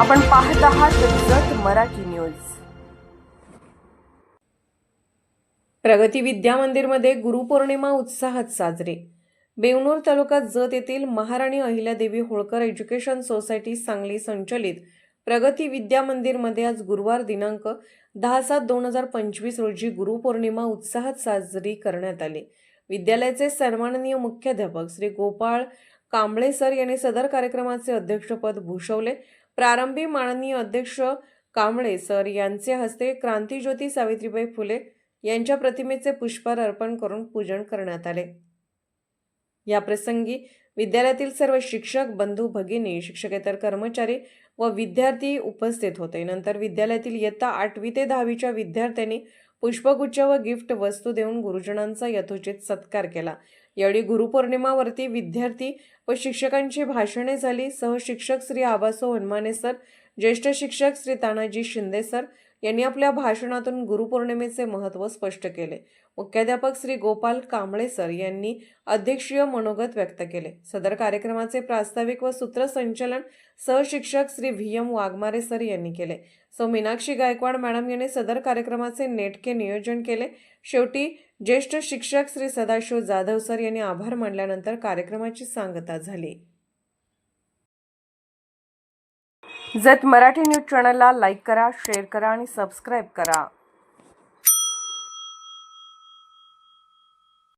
आपण पाहत आहात जत मराठी न्यूज. प्रगती विद्या मंदिरमध्ये गुरुपौर्णिमा उत्साहात साजरी. बेवनूर तालुक्यात जत येथील महाराणी अहिल्यादेवी होळकर एज्युकेशन सोसायटी सांगली संचलित प्रगती विद्या मंदिरमध्ये आज गुरुवार दिनांक दहा सात दोन हजार पंचवीस रोजी गुरुपौर्णिमा उत्साहात साजरी करण्यात आली. विद्यालयाचे सन्माननीय मुख्याध्यापक श्री गोपाळ कांबळे सर यांनी सदर कार्यक्रमाचे अध्यक्षपद भूषवले. प्रारंभी माननीय अध्यक्ष कांबळे सर यांचे हस्ते क्रांतीज्योती सावित्रीबाई फुले यांच्या प्रतिमेचे पुष्पहार अर्पण करून पूजन करण्यात आले. या प्रसंगी विद्यालयातील सर्व शिक्षक बंधू भगिनी शिक्षकेतर कर्मचारी व विद्यार्थी उपस्थित होते. नंतर विद्यालयातील इयत्ता आठवी ते दहावीच्या विद्यार्थ्यांनी पुष्पगुच्छ व गिफ्ट वस्तू देऊन गुरुजनांचा यथोचित सत्कार केला. यावेळी गुरुपौर्णिमावरती विद्यार्थी व शिक्षकांची भाषणे झाली. सहशिक्षक श्री आबासो हनुमाने सर ज्येष्ठ शिक्षक श्री तानाजी शिंदे सर यांनी आपल्या भाषणातून गुरुपौर्णिमेचे महत्त्व स्पष्ट केले. मुख्याध्यापक श्री गोपाल कांबळे सर यांनी अध्यक्षीय मनोगत व्यक्त केले. सदर कार्यक्रमाचे प्रास्ताविक व सूत्रसंचलन सहशिक्षक Shri V M Waghmare sir यांनी केले. सौ मीनाक्षी गायकवाड मॅडम यांनी सदर कार्यक्रमाचे नेटके नियोजन केले. शेवटी ज्येष्ठ शिक्षक श्री सदाशिव जाधव सर यांनी आभार मानल्यानंतर कार्यक्रमाची सांगता झाली. जत मराठी न्यूज चॅनलला लाईक करा शेअर करा आणि सबस्क्राईब करा.